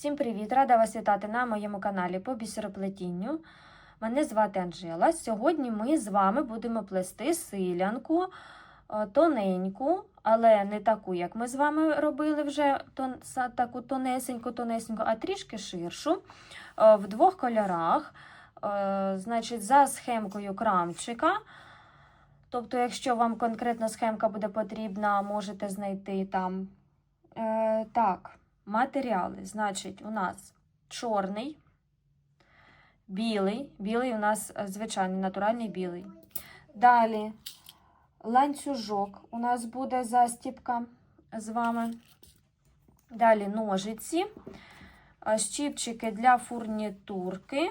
Всім привіт! Рада вас вітати на моєму каналі по бісероплетінню. Мене звати Анжела. Сьогодні ми з вами будемо плести силянку е, тоненьку, але не таку, як ми з вами робили вже таку тонесеньку-тонесеньку, а трішки ширшу е, в двох кольорах. Е, Значить, за схемкою крамчика. Тобто, якщо вам конкретно схемка буде потрібна, можете знайти там. Е, так, матеріали. Значить, у нас чорний, білий. Білий у нас е, звичайний натуральний білий. Далі ланцюжок у нас буде застіпка з вами. Далі ножиці, е, щіпчики для фурнітурки,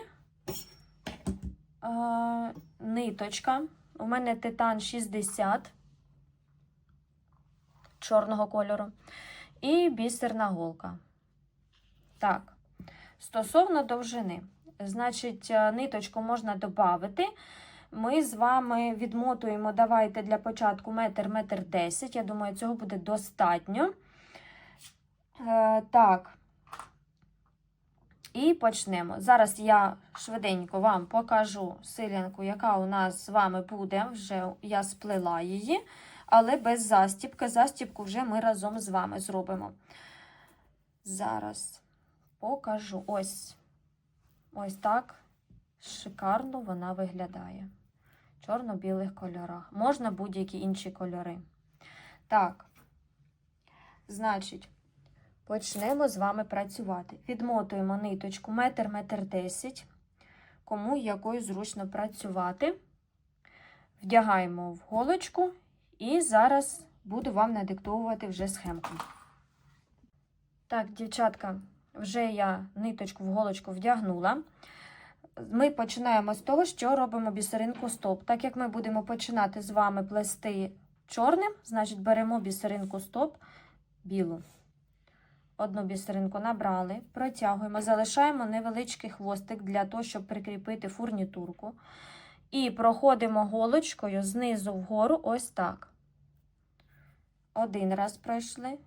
е, ниточка. У мене титан 60 чорного кольору. І бісерна голка. Так, стосовно довжини, значить, е, ниточку можна додати. Ми з вами відмотуємо, давайте для початку метр, метр 10. Я думаю, цього буде достатньо. Е, так. І почнемо. Зараз я швиденько вам покажу силянку, яка у нас з вами буде. Вже я сплела її, але без застіпки. Застіпку вже ми разом з вами зробимо. Зараз покажу. Ось. Ось так шикарно вона виглядає. В чорно-білих кольорах. Можна будь-які інші кольори. Так, значить. Почнемо з вами працювати. Відмотуємо ниточку метр, метр 10, кому якою зручно працювати. Вдягаємо в голочку і зараз буду вам надиктовувати вже схемку. Так, дівчатка, вже я ниточку в голочку вдягнула. Ми починаємо з того, що робимо бісеринку стоп. Так як ми будемо починати з вами плести чорним, значить беремо бісеринку стоп білу. Одну бісеринку набрали, протягуємо, залишаємо невеличкий хвостик для того, щоб прикріпити фурнітурку. І проходимо голочкою знизу вгору, ось так. Один раз пройшли.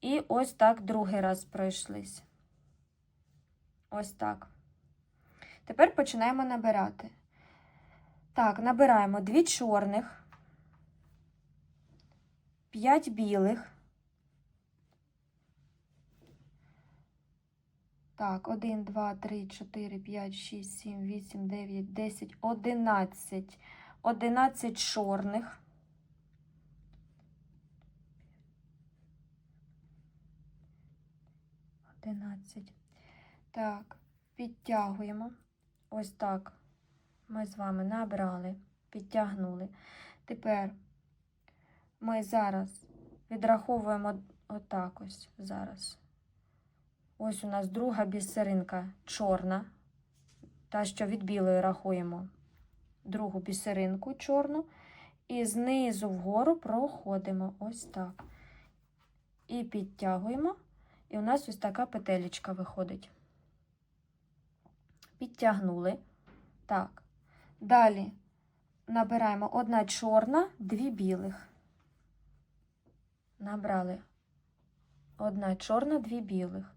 І ось так другий раз пройшлись. Ось так. Тепер починаємо набирати. Так, набираємо дві чорних, п'ять білих. Так, 1, 2, 3, 4, 5, 6, 7, 8, 9, 10, 11. 11 чорних. Одинадцять. Так, підтягуємо. Ось так. Ми з вами набрали, підтягнули. Тепер ми зараз відраховуємо отак ось зараз. Ось у нас друга бісеринка чорна, та, що від білої рахуємо другу бісеринку чорну, і знизу вгору проходимо ось так. І підтягуємо, і у нас ось така петелечка виходить. Підтягнули. Так. Далі набираємо одна чорна, дві білих. Набрали одна чорна, дві білих.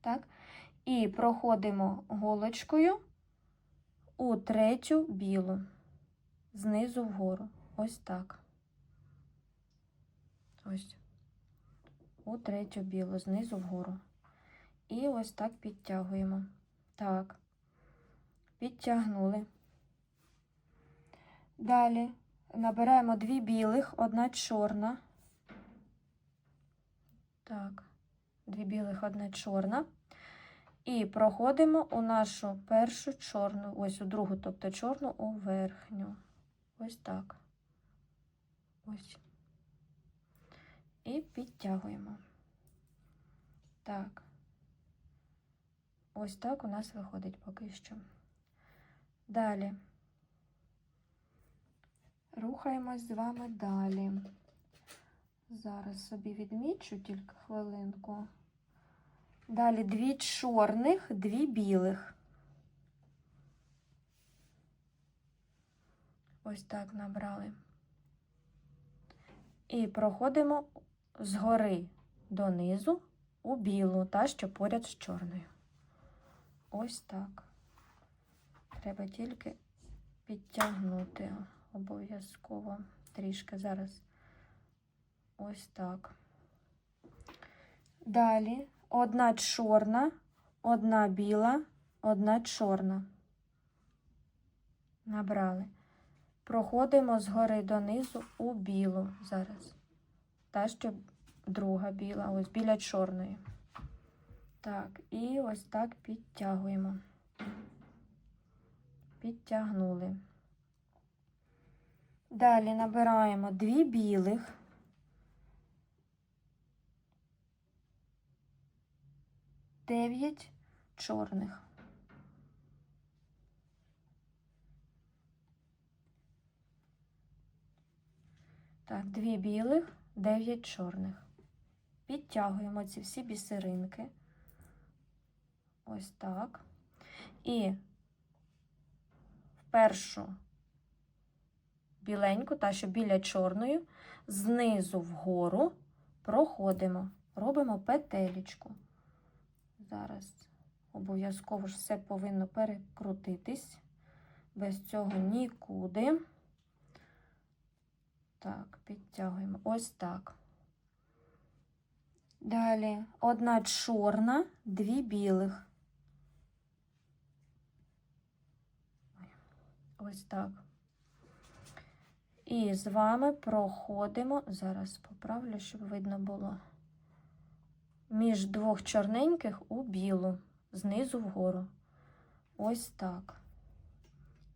Так? І проходимо голочкою у третю білу, знизу вгору. Ось так. Ось. У третю білу, знизу вгору. І ось так підтягуємо. Так. Підтягнули. Далі набираємо дві білих, одна чорна. Так дві білих, одна чорна. І проходимо у нашу першу чорну, ось у другу, тобто чорну у верхню. Ось так. Ось. І підтягуємо. Так. Ось так у нас виходить поки що. Далі. Рухаємось з вами далі. Зараз собі відмічу тільки хвилинку. Далі дві чорних, дві білих. Ось так набрали. І проходимо згори донизу у білу, та що поряд з чорною. Ось так. Треба тільки підтягнути обов'язково трішки зараз. Ось так. Далі одна чорна, одна біла, одна чорна. Набрали. Проходимо згори донизу у білу зараз. Та, що друга біла, ось біля чорної. Так, і ось так підтягуємо. Підтягнули. Далі набираємо дві білих. Дев'ять чорних. Так, дві білих, дев'ять чорних. Підтягуємо ці всі бісеринки. Ось так. І в першу біленьку, та що біля чорної, знизу вгору проходимо, робимо петелечку. Зараз обов'язково ж все повинно перекрутитись. Без цього нікуди. Так, підтягуємо. Ось так. Далі одна чорна, дві білих. Ось так. І з вами проходимо, зараз поправлю, щоб видно було, між двох чорненьких у білу, знизу вгору. Ось так.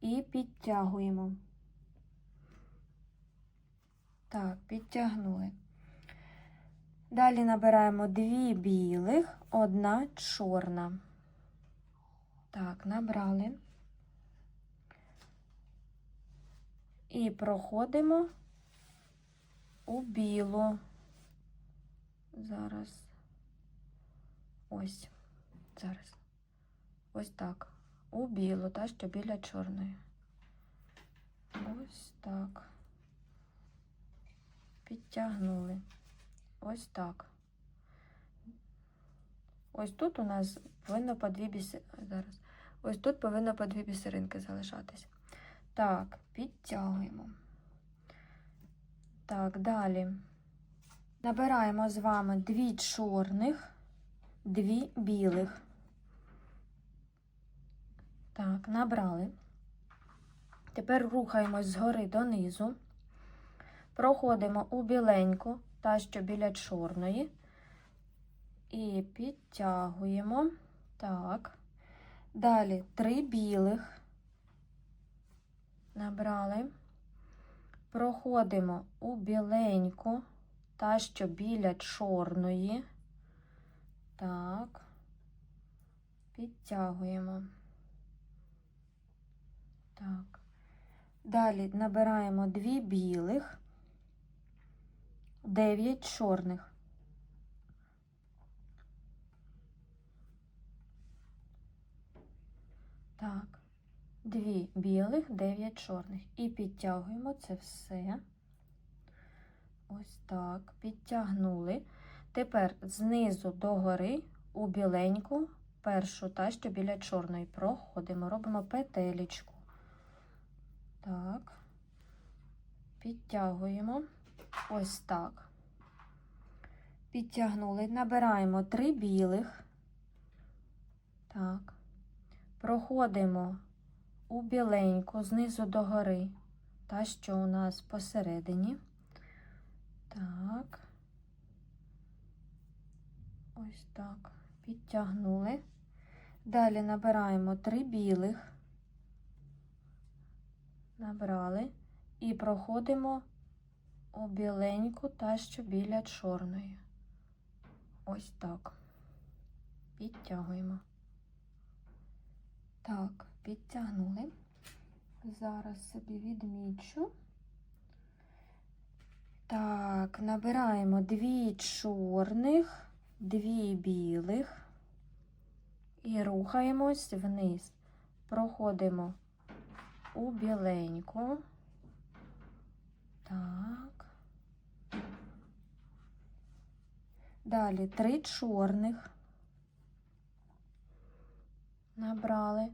І підтягуємо. Так, підтягнули. Далі набираємо дві білих, одна чорна. Так, набрали. І проходимо у білу. Зараз. Ось. Зараз. Ось так. У білу, та що біля чорної. Ось так. Підтягнули. Ось так. Ось тут у нас повинно по дві біси... Зараз. Ось тут повинно по дві бісеринки залишатись. Так, підтягуємо. Так, далі. Набираємо з вами дві чорних, дві білих. Так, набрали. Тепер рухаємось згори донизу. Проходимо у біленьку, та що біля чорної. І підтягуємо. Так. Далі три білих. Набрали. Проходимо у біленьку, та що біля чорної. Так. Підтягуємо. Так. Далі набираємо дві білих. 9 чорних. Так, дві білих, 9 чорних. І підтягуємо це все. Ось так, підтягнули. Тепер знизу до гори у біленьку, першу та що біля чорної проходимо, робимо петелечку. Так, підтягуємо. Ось так. Підтягнули, набираємо три білих. Так. Проходимо у біленьку знизу до гори, та, що у нас посередині. Так. Ось так. Підтягнули. Далі набираємо три білих, набрали і проходимо у біленьку та що біля чорної. Ось так. Підтягуємо. Так, підтягнули. Зараз собі відмічу. Так, набираємо дві чорних, дві білих і рухаємось вниз. Проходимо у біленьку. Так. Далі три чорних. Набрали.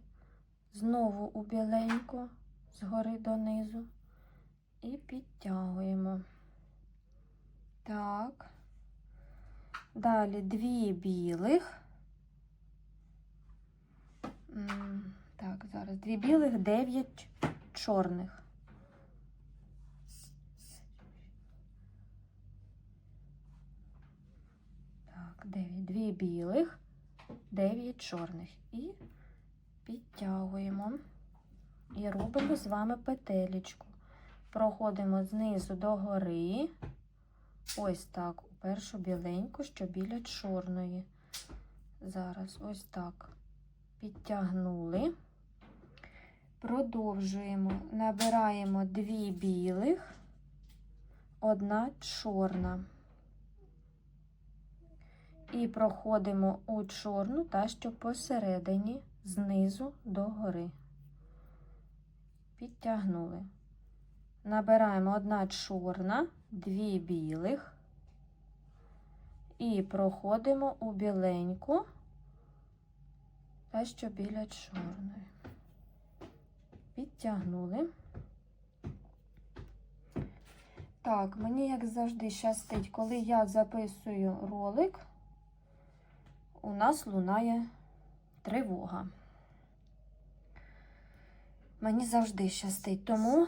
Знову у біленьку, згори донизу. І підтягуємо. Так. Далі дві білих. Так, зараз дві білих, дев'ять чорних. Так, дев'ять. Дві білих, дев'ять чорних. І підтягуємо. І робимо з вами петелечку. Проходимо знизу до гори. Ось так, у першу біленьку, що біля чорної. Зараз ось так підтягнули. Продовжуємо, набираємо дві білих, одна чорна. І проходимо у чорну та що посередині, знизу до гори. Підтягнули. Набираємо одна чорна, дві білих і проходимо у біленьку та що біля чорної. Підтягнули. Так, мені, як завжди, щастить, коли я записую ролик, у нас лунає тривога. Мені завжди щастить, тому,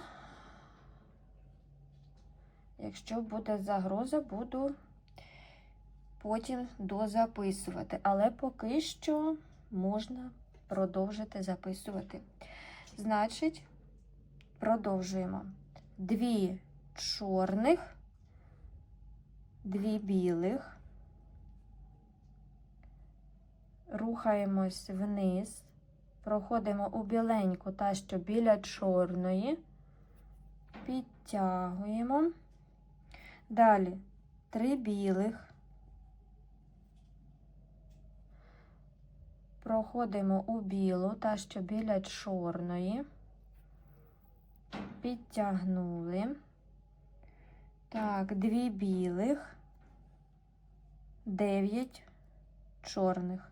якщо буде загроза, буду потім дозаписувати. Але поки що можна продовжити записувати. Значить, продовжуємо. Дві чорних, дві білих. Рухаємось вниз, проходимо у біленьку та що біля чорної, підтягуємо. Далі три білих. Проходимо у білу та що біля чорної, підтягнули. Так, дві білих, дев'ять чорних.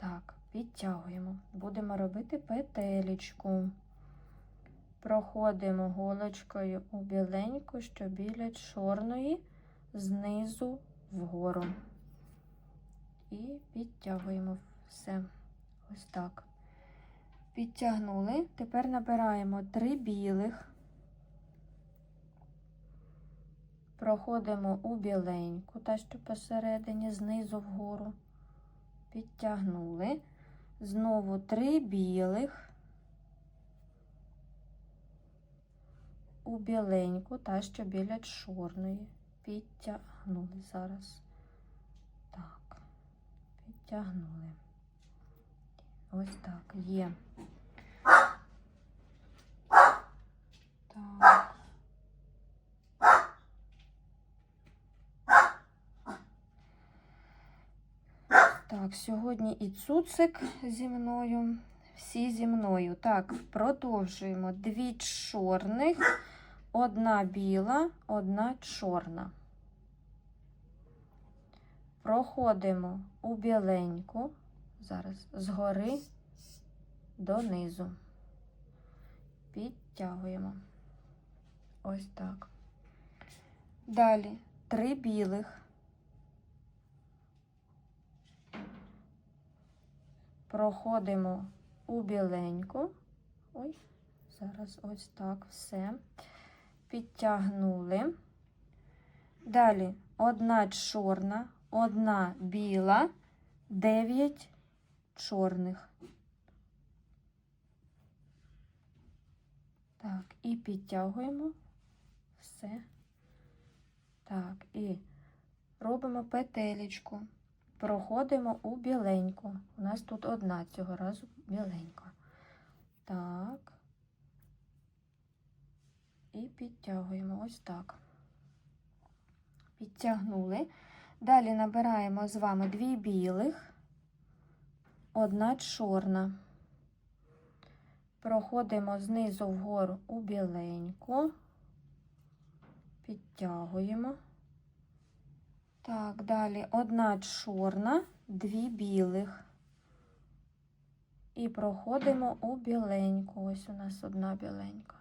Так, підтягуємо. Будемо робити петелечку. Проходимо голочкою у біленьку, що біля чорної, знизу вгору. І підтягуємо все. Ось так. Підтягнули. Тепер набираємо три білих, проходимо у біленьку, та що посередині, знизу вгору. Підтягнули. Знову три білих. у біленьку, та що біля чорної. Підтягнули зараз. Так, підтягнули. Ось так, є. Так. Так, сьогодні і цуцик зі мною, всі зі мною. Так, продовжуємо. Дві чорних. Одна біла, одна чорна. Проходимо у біленьку, зараз згори донизу. Підтягуємо. Ось так. Далі три білих. Проходимо у біленьку. Ой, зараз ось так все підтягнули. Далі одна чорна, одна біла, дев'ять чорних. Так, і підтягуємо все. Так, і робимо петелечку. Проходимо у біленьку. У нас тут одна цього разу біленька. Так і підтягуємо ось так. Підтягнули. Далі набираємо з вами дві білих, одна чорна. проходимо знизу вгору у біленьку, підтягуємо. Так, далі одна чорна, дві білих. І проходимо у біленьку. Ось у нас одна біленька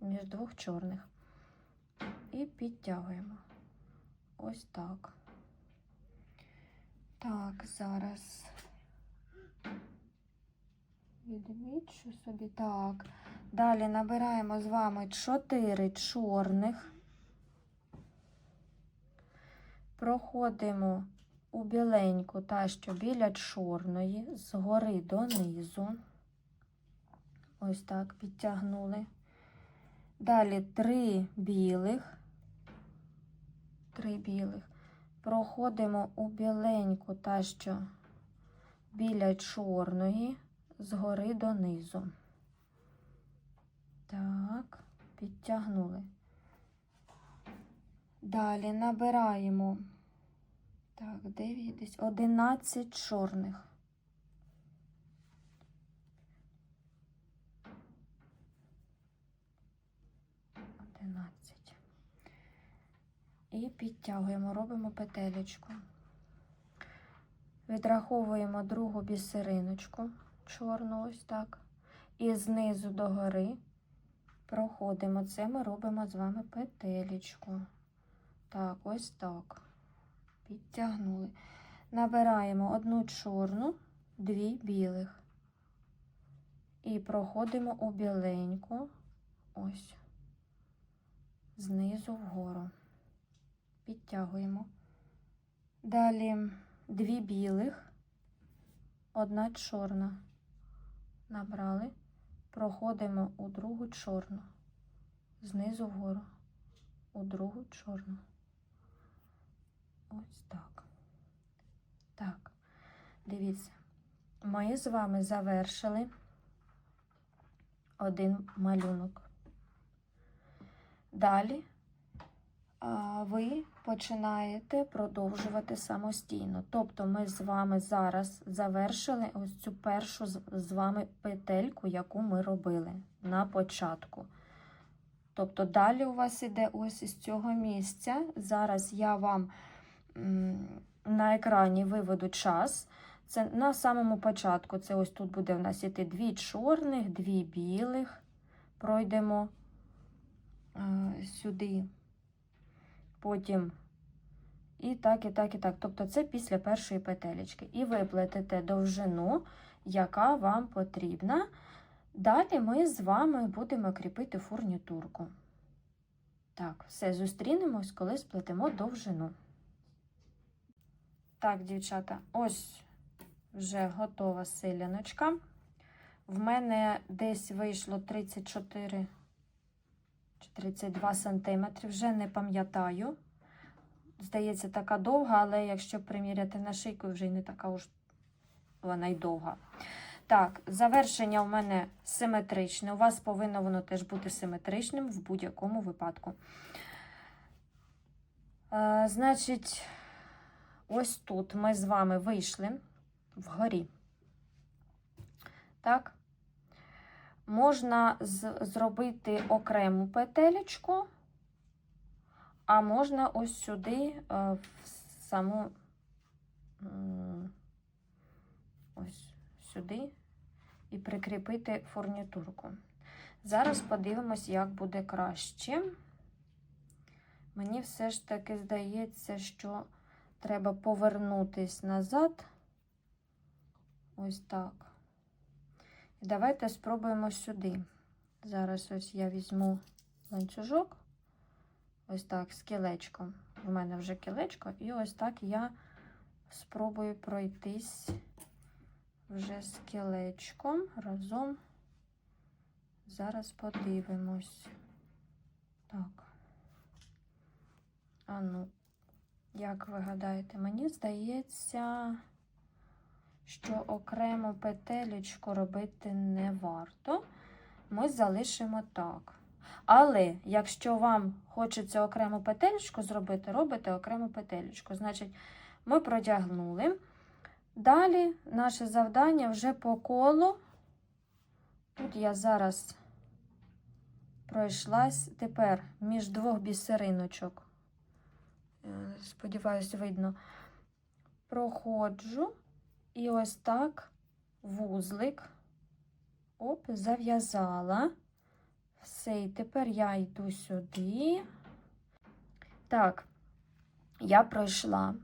між двох чорних. І підтягуємо. Ось так. Так, зараз. Відмічу собі. Так. Далі набираємо з вами 4 чорних. Проходимо у біленьку та, що біля чорної, згори донизу. Ось так підтягнули. Далі три білих. Три білих. Проходимо у біленьку та, що біля чорної, згори донизу. Так, підтягнули. Далі набираємо так, 9, десь 11 чорних. Одинадцять. І підтягуємо, робимо петелечку. Відраховуємо другу бісериночку, чорну, ось так. І знизу до гори проходимо. Це ми робимо з вами петелечку. Так, ось так. Підтягнули. Набираємо одну чорну, дві білих. І проходимо у біленьку, ось, знизу вгору. Підтягуємо. Далі дві білих, одна чорна. Набрали, проходимо у другу чорну, знизу вгору, у другу чорну. Ось так. Так, дивіться, ми з вами завершили один малюнок. Далі ви починаєте продовжувати самостійно. Тобто ми з вами зараз завершили ось цю першу з- вами петельку, яку ми робили на початку. Тобто далі у вас іде ось із цього місця. Зараз я вам на екрані виведу час. Це на самому початку. Це ось тут буде в нас іти дві чорних, дві білих. Пройдемо е, сюди. Потім і так, і так, і так. Тобто це після першої петелечки. І ви плетете довжину, яка вам потрібна. Далі ми з вами будемо кріпити фурнітурку. Так, все, зустрінемось, коли сплетемо довжину. Так, дівчата, ось вже готова селяночка. В мене десь вийшло 34 чи 32 сантиметри, вже не пам'ятаю. Здається, така довга, але якщо приміряти на шийку, вже й не така уж вона й довга. Так, завершення у мене симетричне. У вас повинно воно теж бути симетричним в будь-якому випадку. Е, значить, ось тут ми з вами вийшли вгорі. Так, можна зробити окрему петелечку, а можна ось сюди е, в саму ось сюди і прикріпити фурнітурку. Зараз подивимось, як буде краще. Мені все ж таки здається, що треба повернутись назад. Ось так. І давайте спробуємо сюди. Зараз ось я візьму ланцюжок, ось так, з кілечком. У мене вже кілечко, і ось так я спробую пройтись вже з кілечком разом. Зараз подивимось. Так. А ну, як ви гадаєте, мені здається, що окрему петелечку робити не варто. Ми залишимо так. Але якщо вам хочеться окрему петелечку зробити, робите окрему петелечку. Значить, ми продягнули. Далі наше завдання вже по колу Тут я зараз пройшлась тепер між двох бісериночок. Е, Сподіваюсь, видно. Проходжу і ось так вузлик. Оп, зав'язала. Все, і тепер я йду сюди. Так, я пройшла.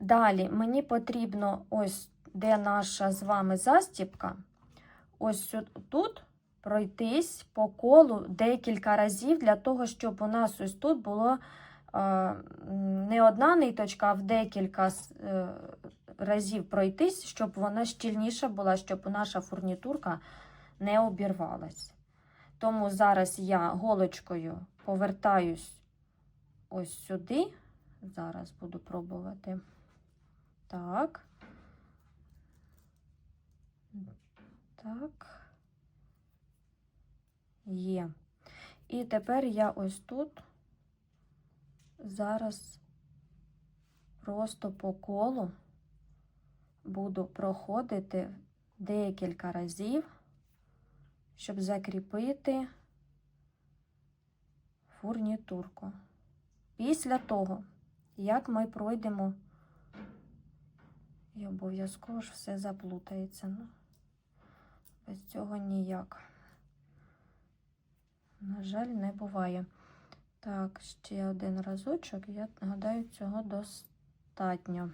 Далі мені потрібно ось де наша з вами застіпка, ось тут пройтись по колу декілька разів для того, щоб у нас ось тут було не одна ниточка, а в декілька е, разів пройтись, щоб вона щільніша була, щоб наша фурнітурка не обірвалась. Тому зараз я голочкою повертаюсь ось сюди. Зараз буду пробувати. Так. Так. Є. І тепер я ось тут зараз просто по колу буду проходити декілька разів, щоб закріпити фурнітурку. Після того, як ми пройдемо, і обов'язково ж все заплутається. Ну, без цього ніяк. На жаль, не буває. Так, ще один разочок. Я гадаю, цього достатньо.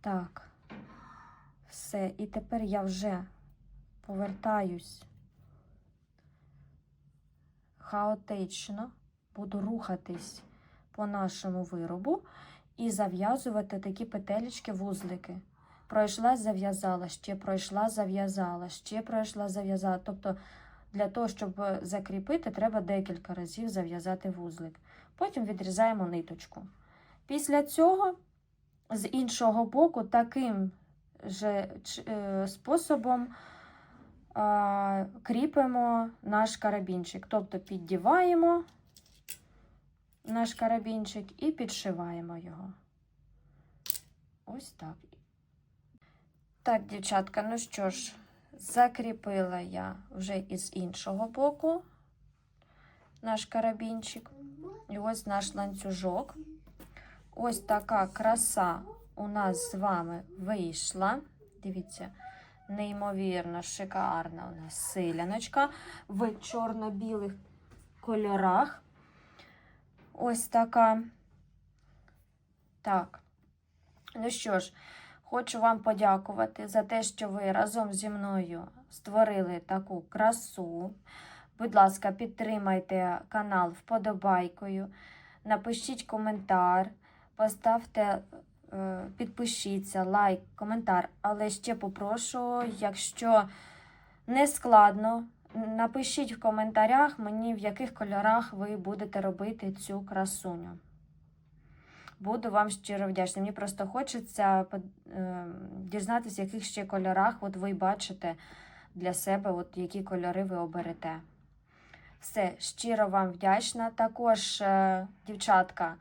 Так, все. І тепер я вже повертаюсь хаотично, буду рухатись по нашому виробу і зав'язувати такі петелечки, вузлики. Пройшла, зав'язала, ще пройшла, зав'язала, ще пройшла, зав'язала. Тобто, для того, щоб закріпити, треба декілька разів зав'язати вузлик. Потім відрізаємо ниточку. Після цього, з іншого боку, таким же е, способом кріпимо наш карабінчик. Тобто піддіваємо наш карабінчик і підшиваємо його. Ось так. Так, дівчатка, ну що ж, закріпила я вже із іншого боку наш карабінчик. І ось наш ланцюжок. Ось така краса у нас з вами вийшла. Дивіться, неймовірно шикарна у нас силяночка в чорно-білих кольорах. Ось така. Так. Ну що ж, хочу вам подякувати за те, що ви разом зі мною створили таку красу. Будь ласка, підтримайте канал вподобайкою, напишіть коментар, поставте, е, підпишіться, лайк, коментар. Але ще попрошу, якщо не складно, напишіть в коментарях мені, в яких кольорах ви будете робити цю красуню. Буду вам щиро вдячна. Мені просто хочеться е, дізнатися, в яких ще кольорах от ви бачите для себе, от які кольори ви оберете. Все, щиро вам вдячна. Також, е, дівчатка,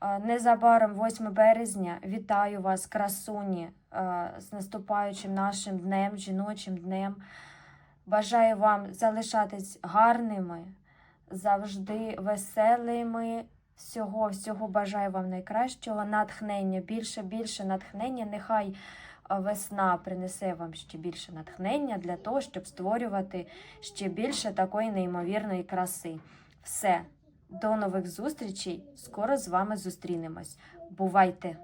е, незабаром 8 березня вітаю вас, красуні, з наступаючим нашим днем, жіночим днем. Бажаю вам залишатись гарними, завжди веселими. Всього, всього бажаю вам найкращого, натхнення, більше, більше натхнення. Нехай весна принесе вам ще більше натхнення для того, щоб створювати ще більше такої неймовірної краси. Все, до нових зустрічей! Скоро з вами зустрінемось. Бувайте!